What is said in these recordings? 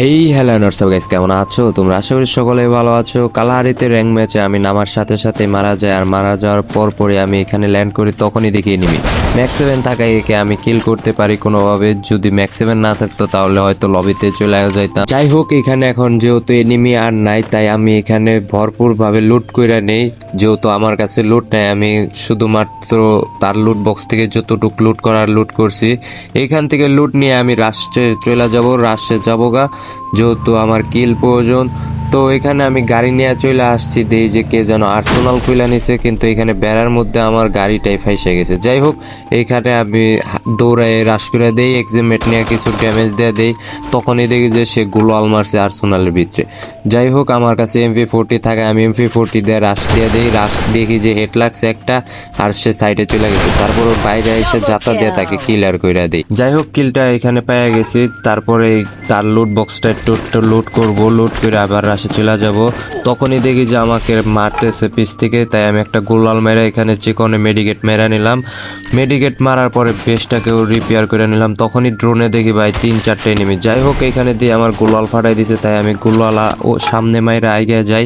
Hey hello নর্সাব guys কেমন আছো? তোমরা আশা করি সকলে ভালো আছো। কালাহারিতে র্যাঙ্ক ম্যাচে আমি নামার সাথে সাথে মারা যায়, আর মারা যাওয়ার পর পরই আমি এখানে ল্যান্ড করি, তখনই দেখি এনিমি ম্যাক্স সেভেন থাকায় একে আমি কিল করতে পারি কোনোভাবে। যদি ম্যাক্স সেভেন না থাকতো, তাহলে হয়তো লবিতে চলে যাইতাম। যাই হোক, এখানে এখন যেহেতু এনিমি আর নাই, তাই আমি এখানে ভরপুর ভাবে লুট করে নেই। যেহেতু আমার কাছে লুট নাই, আমি শুধুমাত্র তার লুট বক্স থেকে যতটুক লুট করার লুট করছি। এইখান থেকে লুট নিয়ে আমি রাষ্ট্রে চলে যাব রাষ্ট্রে যাব গা। যেহেতু আমার কিল প্রয়োজন তো এখানে আমি গাড়ি নিয়ে চলে আসছি দেই যে কে যেন আর্সেনাল খুলে নিছে কিন্তু এখানে বেড়ার মধ্যে আমার গাড়িটাই ফাইসে গেছে। যাই হোক এইখানে আমি দৌড়ায় রাশ করে দেই এক্সিমেট নিয়ে কিছু ড্যামেজ দিয়ে দেই তখনই দেখি যে সে গুলাল মারছে আর্সেনালের ভিতরে। যাই হোক আমার কাছে এমপি ফোরটি থাকে আমি এমপি ফোরটি দিয়ে রাশ দিয়ে দেই রাশ দেখি যে হেড লাগছে একটা আর সে সাইডে চলে গেছে। তারপর বাইরে এসে যাতা দিয়ে তাকে কিলার করে দেই। যাই হোক কিলটা এখানে পেয়ে গেছি তারপরে তার লুট বক্সটা একটু একটু লুট করব লুট করে আবার রাশে চলে যাব। তখনই দেখি যে আমাকে মারতেছে পিস থেকে, তাই আমি একটা গোলাল মেরে এখানে চিকনে মেডিকেট মেরে নিলাম। মেডিকেট মারার পরে বেসটাকেও রিপেয়ার করে নিলাম। তখনই ড্রোনে দেখি ভাই তিন চারটে নেমে যাই হোক, এখানে দিয়ে আমার গোলাল ফাটাই দিছে, তাই আমি গোলালা ও সামনে মাইরা আগে যাই।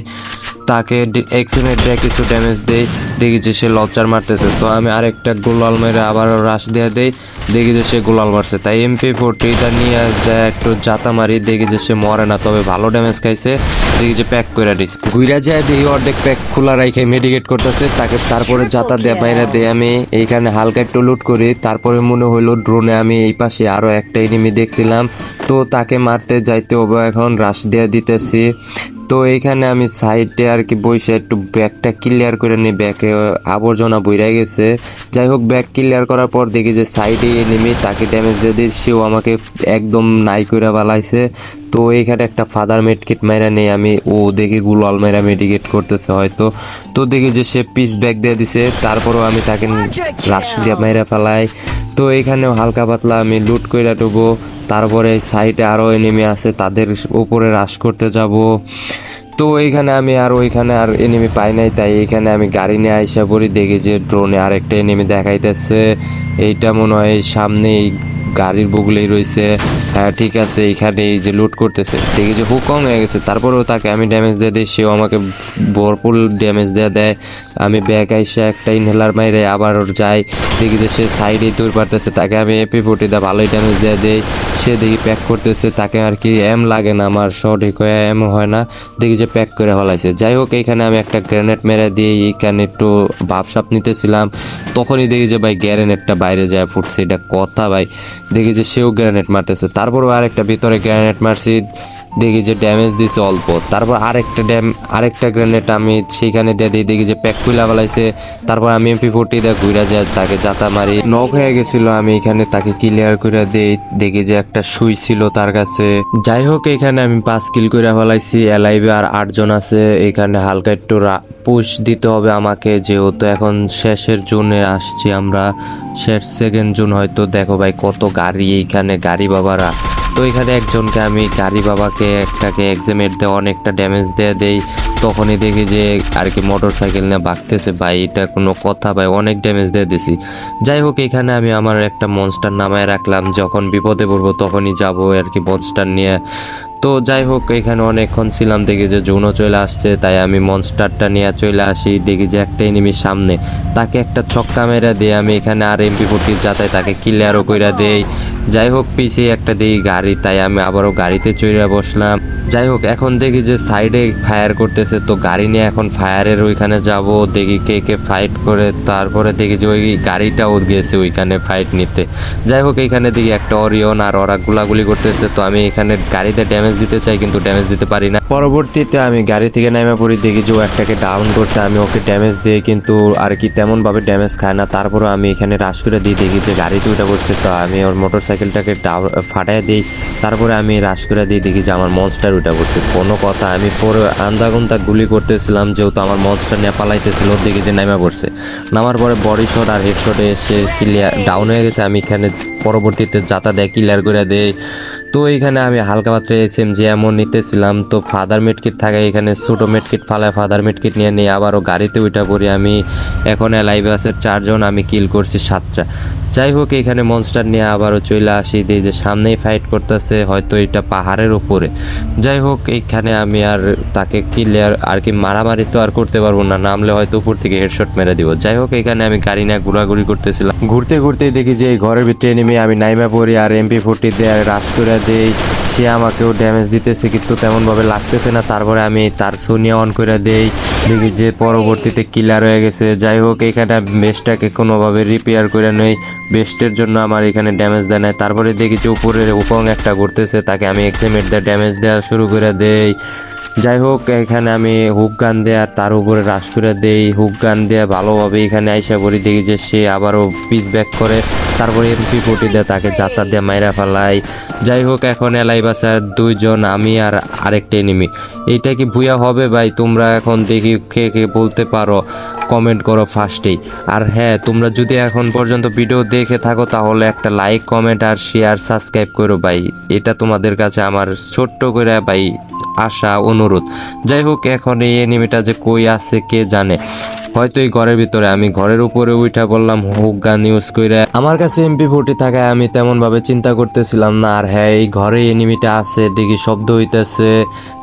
তাকে এক্সিমেট দিয়ে কিছু ড্যামেজ দেই। দেখি যে সে লজ্জার মারতেছে। তো আমি আরেকটা গোলাল মেরে আবারও রাশ দিয়ে দেই। দেখি যে সে গোলাল মারছে। তাই এমপি ফোরটিটা নিয়ে যায় একটু জাতা মারি। দেখি যে সে মরে না তবে ভালো ড্যামেজ খাইছে। দেখি যে প্যাক করে দিস ঘুরা যায় দেখি অর্ধেক প্যাক খোলা রাখে মেডিকেট করতেছে। তাকে তারপরে জাতা দিয়ে বাইরে দিয়ে আমি। এইখানে হালকা একটু লুট করি। তারপরে মনে হইল ড্রোনে আমি এই পাশে আরও একটা এনিমি দেখছিলাম। তো তাকে মারতে যাইতে হবে এখন। রাশ দিয়ে দিতেছি। তো এইখানে আমি সাইডে আর কি বসে একটু ব্যাগটা ক্লিয়ার করে নিই, ব্যাগে আবর্জনা বইরা গেছে। যাই হোক, ব্যাগ ক্লিয়ার করার পর দেখি যে সাইডে নেমে তাকে ড্যামেজ দিয়ে দিই সেও আমাকে একদম নাই করে বালাইছে তো এইখানে একটা ফাদার মেডকিট মাইরা নেই, আমি ও দেখি গুলাল মাইরা মেডিকেট করতেছে হয়তো। তো দেখি যে সে পিস ব্যাগ দিয়ে দিছে, তারপরও আমি তাকে রাশ দিয়ে মাইরা ফেলাই। তো এইখানেও হালকা পাতলা আমি লুট কইরা ডুবো তারপরে সাইডে আরও এনিমি আছে, তাদের উপরে রাশ করতে যাব। তো এইখানে আমি আর ওইখানে আর এনিমি পাই নাই, তাই এইখানে আমি গাড়ি নিয়ে আইসা পড়ি, দেখি যে ড্রোনে আরেকটা এনিমি দেখাইতেছে। এইটা মনে হয় সামনে এই গাড়ির বগলেই রয়েছে। হ্যাঁ ঠিক আছে, এখানে এই যে লুট করতেছে। দেখি যে হুকং হয়ে গেছে। তারপরেও তাকে আমি ড্যামেজ দিয়ে দিই, সেও আমাকে ভরপুর ড্যামেজ দিয়ে দেয়। আমি ব্যাগ আইসা একটা ইনহেলার মাইরে আবার যাই। দেখি যে সে সাইডে দৌড় পারতেছে, তাকে আমি এপি ফোর্টি দা ভালোই ড্যামেজ দিয়ে দেই। সে দেখি প্যাক করতেছে, তাকে আর কি এম লাগে না, আমার সঠিক হয়ে এম হয় না। দেখি যে প্যাক করে ফলাইছে। যাই হোক, এখানে আমি একটা গ্রেনেড মেরে দিয়ে এইখানে একটু ভাবসাপ নিতেছিলাম। তখনই দেখি যে ভাই গ্রেনেডটা বাইরে যায় ফুটছে। এটা কথা ভাই। দেখি যে সেও গ্রেনেড মারতেছে। তারপরও আরেকটা ভিতরে গ্রেনেড মারছি। দেখি যে ড্যামেজ দিছে অল্প। তারপর আরেকটা ড্যাম আরেকটা গ্রেনেড আমি সেইখানে দিয়ে দিই, দেখি যে প্যাক কুইলা ফেলাইছে। তারপর আমি এমপি ফোর্টি দিয়ে ঘুরা যায়, তাকে যাতা মারি। নক হয়ে গেছিল, আমি এখানে তাকে ক্লিয়ার করে দেই, দেখি যে একটা সুই ছিল তার কাছে। যাই হোক, এখানে আমি পাঁচ কিল করে ফেলাইছি এলাইভে আর আটজন আছে। এখানে হালকা একটু পুশ দিতে হবে আমাকে, যেহেতু এখন শেষের জোনে আসছি আমরা। শেষ সেকেন্ড জোন হয়তো দেখো ভাই কত গাড়ি, এইখানে গাড়ি বাবারা। তো এখানে একজনকে আমি গাড়ি বাবাকে, একটাকে এক্সামেট দিয়ে অনেকটা ড্যামেজ দিয়ে দেই। তখনই দেখি যে আর কি মোটর সাইকেল নিয়ে বাগতেছে ভাই এটা কোনো কথা ভাই, অনেক ড্যামেজ দিয়ে দিছি। যাই হোক, এখানে আমি আমার একটা মনস্টার নামায় রাখলাম। যখন বিপদে পড়ব তখনই যাব আর কি মনস্টার নিয়ে। তো যাই হোক, এখানে অনেকক্ষণ ছিলাম, দেখি যে জুনও চলে আসছে, তাই আমি মনস্টারটা নিয়ে চলে আসি। দেখি যে একটা এনিমির সামনে। তাকে একটা ছক্কা মেরা দিয়ে আমি এখানে আর এমপি ফোর্টির যাতায় তাকে ক্লিয়ারও কইরা দেই। যাই হোক পিছিয়ে একটা দিই গাড়ি, তাই আমি আবারও গাড়িতে চড়ে বসলাম। যাই হোক এখন দেখি যে সাইডে ফায়ার করতেছে, তো গাড়ি নিয়ে এখন ফায়ারের ওইখানে যাব, দেখি কে কে ফাইট করে। তারপরে দেখি যে ওই গাড়িটাও গেছে ওইখানে ফাইট নিতে। যাই হোক এইখানে দেখি একটা অরিয়ন আর ওরা গুলাগুলি করতেছে, তো আমি এখানে গাড়িতে ড্যামেজ দিতে চাই, কিন্তু ড্যামেজ দিতে পারি না। পরবর্তীতে আমি গাড়ি থেকে নেমে পড়ি, দেখি যে ও একটাকে ডাউন করছে, আমি ওকে ড্যামেজ দিই, কিন্তু আর কি তেমনভাবে ড্যামেজ খায় না। তারপরে আমি এখানে রাশ করে দিয়ে দেখি যে গাড়িতে উঠে করছে তো আমি ওর মোটর সাইকেলটাকে ফাটাই দিই। তারপরে আমি রাশ করে দিয়ে দেখি যে আমার মনস্টার উঠে পড়ছে। কোনো কথা, আমি পরে আন্দাগুন্দা গুলি করতেছিলাম, যেহেতু আমার মনস্টার নিয়ে পালাইতেছিল দেখি যে নামা পড়ছে। নামার পরে বডি শট আর হেড শটে এসে ক্লিয়ার ডাউন হয়ে গেছে। আমি এখানে পরবর্তীতে যাতা দেয় ক্লিয়ার করে দেই। তো এখানে আমি হালকা পাত্রে এস এম জি এমন নিতেছিলাম। তো ফাদার মেডকিট থাকে এখানে, ছোটো মেডকিট ফালায় ফাদার মেডকিট নিয়ে নিয়ে আবারও গাড়িতে উঠা পড়ি আমি। এখন এলাই বাসের চারজন, আমি কিল করছি সাতটা। যাই হোক, এখানে মনস্টার নিয়ে আবারও চলে আসি। দিয়ে যে সামনেই ফাইট করতেছে, হয়তো এটা পাহাড়ের উপরে। যাই হোক এইখানে আমি আর তাকে কিলিয়ার আর কি মারামারি তো আর করতে পারব না। নামলে হয়তো উপর থেকে হেডশট মেরে দিব। যাই হোক, এখানে আমি গাড়ি নিয়ে ঘোরাঘুরি করতেছিলাম। ঘুরতে ঘুরতে দেখি যে এই ঘরের ভিতরে নেমে আমি নাইমা পড়ি আর এমপি ফোরটি দিয়ে রাশ করে দেই, সে আমাকেও ড্যামেজ দিতেছে কিন্তু তেমনভাবে লাগতেছে না। তারপরে আমি তার সোনিয়া অন করে দেই, দেখি যে পরবর্তীতে কিলার হয়ে গেছে। যাই হোক, এখানে বেস্টটাকে কোনোভাবে রিপেয়ার করে নেই। বেস্টের জন্য আমার এখানে ড্যামেজ দেয় না তারপরে দেখি যে উপরের উপং একটা ঘুরতেছে, তাকে আমি এক্সেমেট দিয়ে ড্যামেজ দেওয়া শুরু করে দেই। যাই হোক এখানে আমি হুক গান দিয়ে আর তার উপরে রাশ করে দেই। হুক গান দিয়ে ভালোভাবে এখানে আইসা করি দেখি যে সে আবারও পিস ব্যাক করে। তারপরে এমপি ফোর্টি দিয়ে, তাকে যাতা দিয়ে মাইরা ফেলাই। যাই হোক এখন এলাই বাসার দুইজন, আমি আর আরেকটা এনিমি এইটা কি ভুয়া হবে ভাই? তোমরা এখন দেখি কে কে বলতে পারো। কমেন্ট করো ফার্স্টেই। আর হ্যাঁ তোমরা যদি এখন পর্যন্ত ভিডিও দেখে থাকো, তাহলে একটা লাইক, কমেন্ট আর শেয়ার সাবস্ক্রাইব করো ভাই। এটা তোমাদের কাছে আমার ছোট্ট করে ভাই আশা, অনুরোধ। যাই হোক, এখন এই এনিমিটা যে কই আছে কে জানে। হয়তো এই ঘরের ভিতরে। আমি ঘরের উপরে উঠা বললাম, হুক গান ইউজ করে আমার কাছে এমপি ফোর্টি থাকায় আমি তেমন ভাবে চিন্তা করতেছিলাম না। আর হ্যাঁ এই ঘরে এনিমিটা আছে, দেখি শব্দ হইতেছে।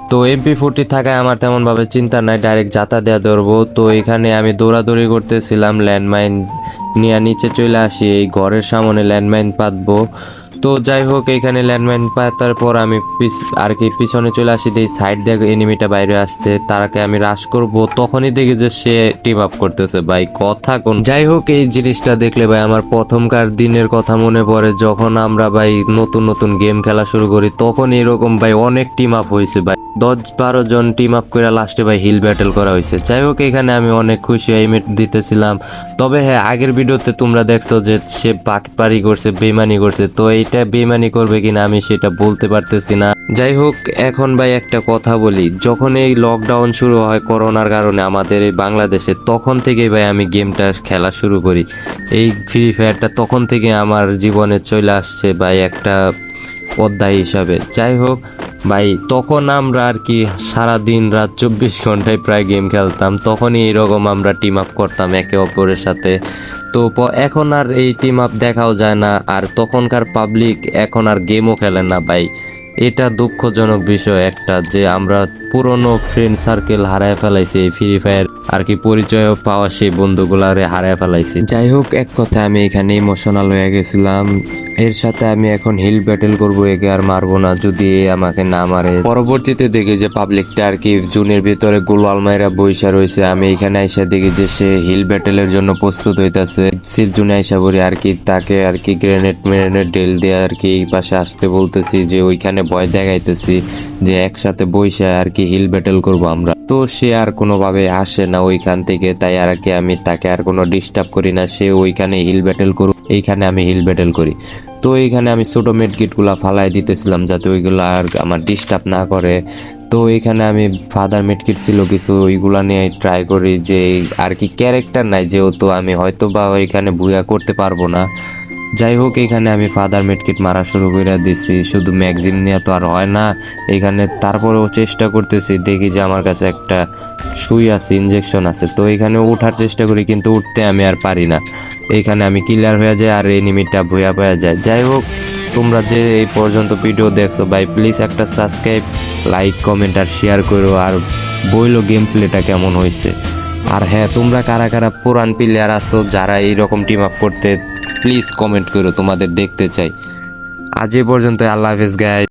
তো এমপি ফোর্টি থাকায় আমার তেমন ভাবে চিন্তা নাই ডাইরেক্ট যাতা দেয়া ধরবো। তো এখানে আমি দৌড়াদৌড়ি করতেছিলাম, ল্যান্ডমাইন নিয়ে নিচে চলে আসি। এই ঘরের সামনে ল্যান্ডমাইন পাতবো। তো যাই হোক, এখানে ল্যান্ডমাইন পাতার পর আমি আর কি পিছনে চলে আসি দেখি সাইড দিয়ে এনিমিটা বাইরে আসছে, তারাকে আমি রাশ করব। তখনই দেখি যে সে টিম আপ করতেছে। ভাই, কথা কোন যাই হোক, এই জিনিসটা দেখলে ভাই, আমার প্রথমকার দিনের কথা মনে পড়ে। যখন আমরা ভাই নতুন নতুন গেম খেলা শুরু করি তখন এরকম ভাই, অনেক টিম আপ হয়েছে ভাই। দশ বারো জন টিম আপ করে লাস্টে ভাই হিল ব্যাটেল করা হয়েছে যাই হোক, এখানে আমি অনেক খুশি এইমেট দিতেছিলাম। তবে হ্যাঁ আগের ভিডিওতে তোমরা দেখছ যে সে পাটপারি করছে বেমানি করছে। তো এইটা বেমানি করবে কিনা আমি সেটা বলতে পারতেছি না। যাই হোক, এখন ভাই একটা কথা বলি। যখন এই লকডাউন শুরু হয় করোনার কারণে আমাদের এই বাংলাদেশে, তখন থেকেই ভাই আমি গেমটা খেলা শুরু করি। এই ফ্রি ফায়ারটা তখন থেকে আমার জীবনে চলে আসছে ভাই একটা অধ্যায় হিসাবে। যাই হোক ভাই, তখন আমরা আর কি সারা দিন রাত চব্বিশ ঘন্টায় প্রায় গেম খেলতাম। তখনই এরকম আমরা টিম আপ করতাম একে অপরের সাথে। তো এখন আর এই টিম আপ দেখাও যায় না। আর তখনকার পাবলিক এখন আর গেমও খেলে না ভাই। এটা দুঃখজনক বিষয় একটা যে আমরা পুরনো ফ্রেন্ড সার্কেল হারায় ফেলাইছে ফ্রি ফায়ার আর কি পরিচয় পাওয়া সেই বন্ধুগুলারে হারায় ফেলাইছে। যাই হোক এক কথা আমি এখানে ইমোশনাল হয়ে গেছিলাম। এর সাথে আমি এখন হিল ব্যাটেল করব, একে আর মারবো না, যদি আমাকে না মারে। পরবর্তীতে দেখি যে পাবলিকটা আর কি জুনের ভিতরে গোলাল মাইরা বৈশা রয়েছে। আমি এখানে আইসা দেখি যে সে হিল ব্যাটেলের জন্য প্রস্তুত হইতাছে। সিট জুনে আইসা পড়ি আর কি তাকে আর কি গ্রেনেড মেরেনেড ডেল দিয়ে আর কি এই পাশে আসতে বলতেছি যে ওইখানে ভয় দেখাইতেছি। যে একসাথে বৈশা আর কি হিল ব্যাটেল করব আমরা। তো সে আর কোনোভাবে আসে না ওইখান থেকে, তাই আর কি আমি তাকে আর কোনো ডিস্টার্ব করি না, সে ওইখানে হিল ব্যাটেল করুক, এইখানে আমি হিল ব্যাটেল করি। তো এইখানে আমি ছোটো মেড গিটগুলো ফালাই দিতেছিলাম যাতে ওইগুলো আর আমার ডিস্টার্ব না করে। তো এখানে আমি ফাদার মেডকিট ছিল কিছু, ওইগুলা নিয়ে ট্রাই করি যে আর কি ক্যারেক্টার নাই যেহেতু আমি হয়তো বা ওইখানে ভুয়া করতে পারব না। যাই হোক, এখানে আমি ফাদার মেডকিট মারা শুরু করে দিছি। শুধু ম্যাগজিন নিয়ে তো আর হয় না, এখানে তারপরেও চেষ্টা করতেছি, দেখি যে আমার কাছে একটা সুই আছে ইনজেকশন আছে। তো এখানে ওঠার চেষ্টা করি, কিন্তু উঠতে আমি আর পারি না। এইখানে আমি ক্লিয়ার হয়ে যায় আর এনিমিটা ভুয়া হয়ে যায়। যাই হোক, তোমরা যে এই পর্যন্ত ভিডিও দেখছ, ভাই প্লিজ একটা সাবস্ক্রাইব লাইক কমেন্ট আর শেয়ার করো, আর বইলো গেম প্লেটা কেমন হয়েছে আর হ্যাঁ তোমরা কারা কারা পুরান প্লেয়ার আছো, যারা এইরকম টিম আপ করতে প্লিজ কমেন্ট করো তোমাদের দেখতে চাই। আজ এ পর্যন্ত আল্লাহ হাফেজ গাই